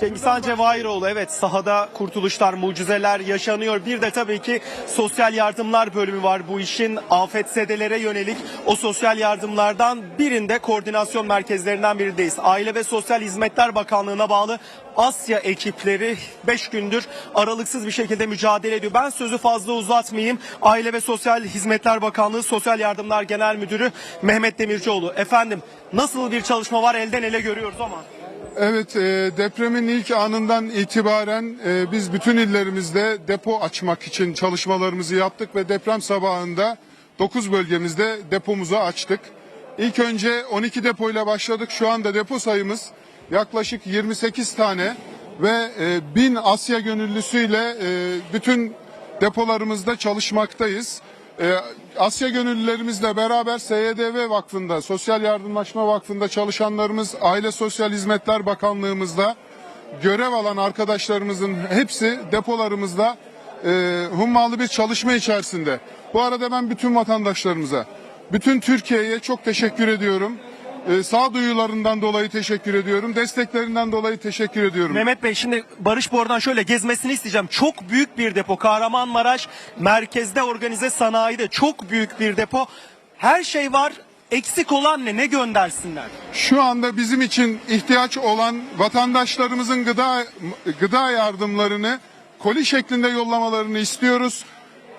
Cengizhan Cevahiroğlu evet sahada kurtuluşlar, mucizeler yaşanıyor. Bir de tabii ki sosyal yardımlar bölümü var bu işin afetzedelere yönelik. O sosyal yardımlardan birinde koordinasyon merkezlerinden birideyiz. Aile ve Sosyal Hizmetler Bakanlığı'na bağlı Asya ekipleri 5 gündür aralıksız bir şekilde mücadele ediyor. Ben sözü fazla uzatmayayım. Aile ve Sosyal Hizmetler Bakanlığı Sosyal Yardımlar Genel Müdürü Mehmet Demircioğlu. Efendim nasıl bir çalışma var elden ele görüyoruz ama. Evet, e, depremin ilk anından itibaren e, biz bütün illerimizde depo açmak için çalışmalarımızı yaptık ve deprem sabahında 9 bölgemizde depomuzu açtık. İlk önce 12 depoyla başladık. Şu anda depo sayımız yaklaşık 28 tane ve e, 1000 Asya gönüllüsüyle e, bütün depolarımızda çalışmaktayız. Ee, Asya Gönüllülerimizle beraber SYDV Vakfı'nda, Sosyal Yardımlaşma Vakfı'nda çalışanlarımız, Aile Sosyal Hizmetler Bakanlığımızda görev alan arkadaşlarımızın hepsi depolarımızda e, hummalı bir çalışma içerisinde. Bu arada ben bütün vatandaşlarımıza, bütün Türkiye'ye çok teşekkür ediyorum. E, sağduyularından dolayı teşekkür ediyorum. Desteklerinden dolayı teşekkür ediyorum. Mehmet Bey şimdi Barış Bor'dan şöyle gezmesini isteyeceğim. Çok büyük bir depo. Kahramanmaraş merkezde organize sanayide çok büyük bir depo. Her şey var. Eksik olan ne? Ne göndersinler? Şu anda bizim için ihtiyaç olan vatandaşlarımızın gıda gıda yardımlarını koli şeklinde yollamalarını istiyoruz.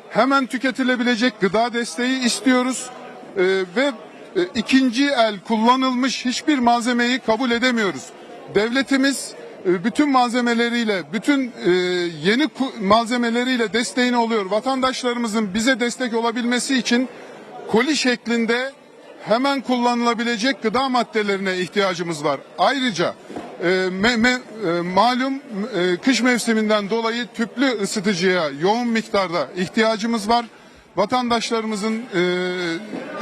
Hemen tüketilebilecek gıda desteği istiyoruz. Ee, ve e, ikinci el kullanılmış hiçbir malzemeyi kabul edemiyoruz. Devletimiz e, bütün malzemeleriyle, bütün e, yeni malzemeleriyle desteğini oluyor. Vatandaşlarımızın bize destek olabilmesi için koli şeklinde hemen kullanılabilecek gıda maddelerine ihtiyacımız var. Ayrıca e, me- me- e, malum e, kış mevsiminden dolayı tüplü ısıtıcıya yoğun miktarda ihtiyacımız var. Vatandaşlarımızın e,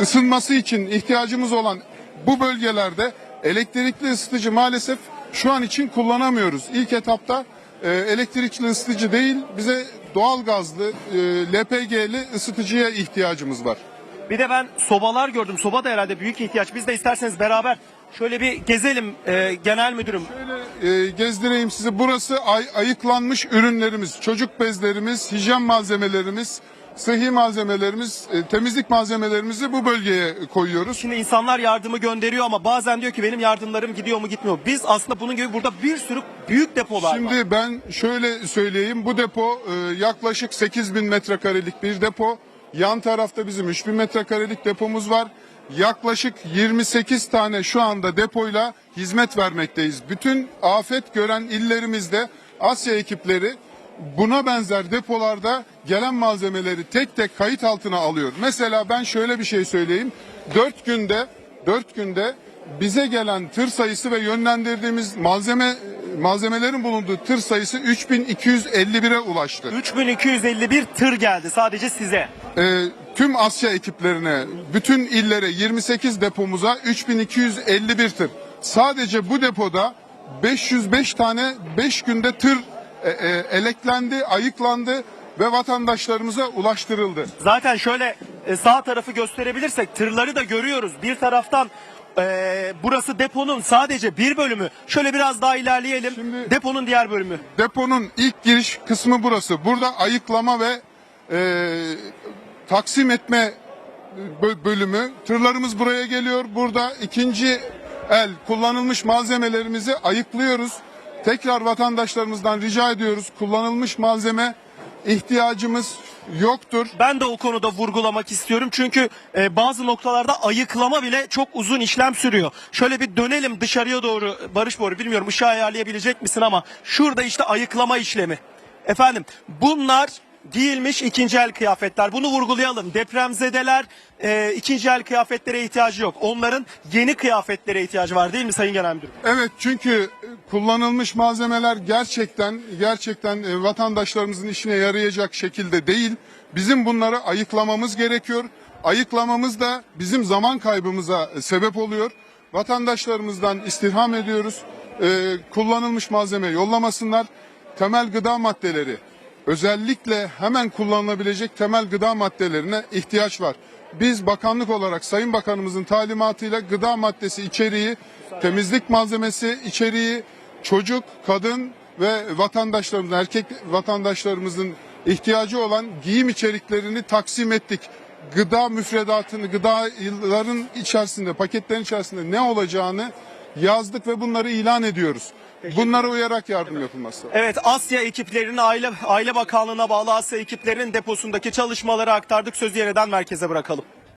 ısınması için ihtiyacımız olan bu bölgelerde elektrikli ısıtıcı maalesef şu an için kullanamıyoruz. İlk etapta e, elektrikli ısıtıcı değil bize doğal gazlı e, LPG'li ısıtıcıya ihtiyacımız var. Bir de ben sobalar gördüm. Soba da herhalde büyük ihtiyaç. Biz de isterseniz beraber şöyle bir gezelim e, genel müdürüm. e, gezdireyim sizi. Burası ay- ayıklanmış ürünlerimiz, çocuk bezlerimiz, hijyen malzemelerimiz, sıhhi malzemelerimiz, e, temizlik malzemelerimizi bu bölgeye koyuyoruz. Şimdi insanlar yardımı gönderiyor ama bazen diyor ki benim yardımlarım gidiyor mu gitmiyor. Biz aslında bunun gibi burada bir sürü büyük depolar var. Şimdi ben şöyle söyleyeyim. Bu depo e, yaklaşık 8 bin metrekarelik bir depo. Yan tarafta bizim 3 bin metrekarelik depomuz var. Yaklaşık 28 tane şu anda depoyla hizmet vermekteyiz. Bütün afet gören illerimizde Asya ekipleri buna benzer depolarda gelen malzemeleri tek tek kayıt altına alıyor. Mesela ben şöyle bir şey söyleyeyim. 4 günde 4 günde bize gelen tır sayısı ve yönlendirdiğimiz malzeme malzemelerin bulunduğu tır sayısı 3251'e ulaştı. 3251 tır geldi sadece size. Ee, tüm Asya ekiplerine, bütün illere 28 depomuza 3251 tır. Sadece bu depoda 505 tane 5 günde tır e, e, eleklendi, ayıklandı ve vatandaşlarımıza ulaştırıldı. Zaten şöyle e, sağ tarafı gösterebilirsek tırları da görüyoruz. Bir taraftan e, burası deponun sadece bir bölümü. Şöyle biraz daha ilerleyelim. Şimdi- deponun diğer bölümü. Deponun ilk giriş kısmı burası. Burada ayıklama ve e, taksim etme bö- bölümü. Tırlarımız buraya geliyor. Burada ikinci el kullanılmış malzemelerimizi ayıklıyoruz. Tekrar vatandaşlarımızdan rica ediyoruz. Kullanılmış malzeme ihtiyacımız yoktur. Ben de o konuda vurgulamak istiyorum. Çünkü e, bazı noktalarda ayıklama bile çok uzun işlem sürüyor. Şöyle bir dönelim dışarıya doğru Barış Boru bilmiyorum ışığı ayarlayabilecek misin ama şurada işte ayıklama işlemi. Efendim bunlar giyilmiş ikinci el kıyafetler. Bunu vurgulayalım. Depremzedeler e, ikinci el kıyafetlere ihtiyacı yok. Onların yeni kıyafetlere ihtiyacı var değil mi Sayın Genel Müdürüm? Evet çünkü kullanılmış malzemeler gerçekten gerçekten e, vatandaşlarımızın işine yarayacak şekilde değil. Bizim bunları ayıklamamız gerekiyor. Ayıklamamız da bizim zaman kaybımıza e, sebep oluyor. Vatandaşlarımızdan istirham ediyoruz. E, kullanılmış malzeme yollamasınlar. Temel gıda maddeleri özellikle hemen kullanılabilecek temel gıda maddelerine ihtiyaç var. Biz bakanlık olarak Sayın Bakanımızın talimatıyla gıda maddesi içeriği, temizlik malzemesi içeriği, çocuk, kadın ve vatandaşlarımızın, erkek vatandaşlarımızın ihtiyacı olan giyim içeriklerini taksim ettik. Gıda müfredatını, gıdaların içerisinde, paketlerin içerisinde ne olacağını yazdık ve bunları ilan ediyoruz. Bunlara uyarak yardım yapılması. Evet Asya ekiplerinin Aile, Aile Bakanlığı'na bağlı Asya ekiplerinin deposundaki çalışmaları aktardık. Sözü yeniden merkeze bırakalım.